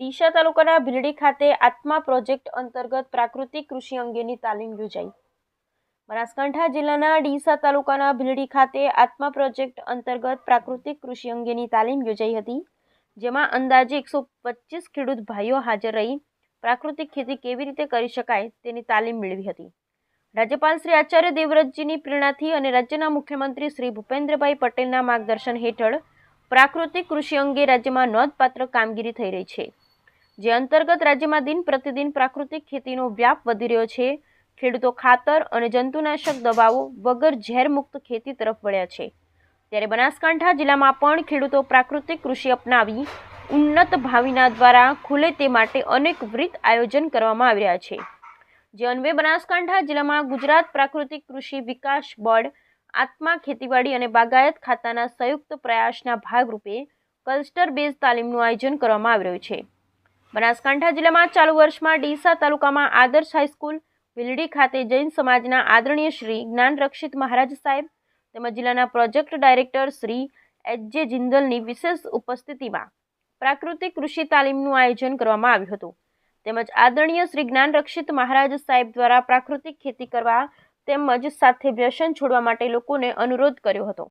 ડીસા તાલુકાના ભીલડી ખાતે આત્મા પ્રોજેક્ટ અંતર્ગત પ્રાકૃતિક કૃષિ અંગેની તાલીમ યોજાઈ. બનાસકાંઠા જિલ્લાના ડીસા તાલુકાના ભીલડી ખાતે આત્મા પ્રોજેક્ટ અંતર્ગત પ્રાકૃતિક કૃષિ અંગેની તાલીમ યોજાઈ હતી, જેમાં અંદાજે એકસો પચીસ ખેડૂત ભાઈઓ હાજર રહી, પ્રાકૃતિક ખેતી કેવી રીતે કરી શકાય તેની તાલીમ મેળવી હતી. રાજ્યપાલ શ્રી આચાર્ય દેવવ્રતજીની પ્રેરણાથી અને રાજ્યના મુખ્યમંત્રી શ્રી ભૂપેન્દ્રભાઈ પટેલના માર્ગદર્શન હેઠળ પ્રાકૃતિક કૃષિ અંગે રાજ્યમાં નોંધપાત્ર કામગીરી થઈ રહી છે. જે અંતર્ગત રાજ્યમાં દિન પ્રતિદિન પ્રાકૃતિક ખેતીનો વ્યાપ વધી રહ્યો છે. ખેડૂતો ખાતર અને જંતુનાશક દવાઓ વગર ઝેરમુક્ત ખેતી તરફ વળ્યા છે. ત્યારે બનાસકાંઠા જિલ્લામાં પણ ખેડૂતો પ્રાકૃતિક કૃષિ અપનાવી ઉન્નત ભાવિના દ્વારા ખુલે તે માટે અનેક અનેકવિધ આયોજન કરવામાં આવી રહ્યા છે. જે અન્વે બનાસકાંઠા જિલ્લામાં ગુજરાત પ્રાકૃતિક કૃષિ વિકાસ બોર્ડ, આત્મા ખેતીવાડી અને બાગાયત ખાતાના સંયુક્ત પ્રયાસના ભાગરૂપે કલ્સ્ટર બેઝ તાલીમનું આયોજન કરવામાં આવી રહ્યું છે. બનાસકાંઠા જિલ્લામાં ચાલુ વર્ષમાં ડીસા તાલુકામાં આદર્શ હાઈસ્કૂલ વિલડી ખાતે જૈન સમાજના આદરણીય શ્રી જ્ઞાન રક્ષિત મહારાજ સાહેબ તેમજ જિલ્લાના પ્રોજેક્ટ ડાયરેક્ટર શ્રી એચ જે જિંદલની વિશેષ ઉપસ્થિતિમાં પ્રાકૃતિક કૃષિ તાલીમનું આયોજન કરવામાં આવ્યું હતું. તેમજ આદરણીય શ્રી જ્ઞાન રક્ષિત મહારાજ સાહેબ દ્વારા પ્રાકૃતિક ખેતી કરવા તેમજ સાથે વ્યસન છોડવા માટે લોકોને અનુરોધ કર્યો હતો.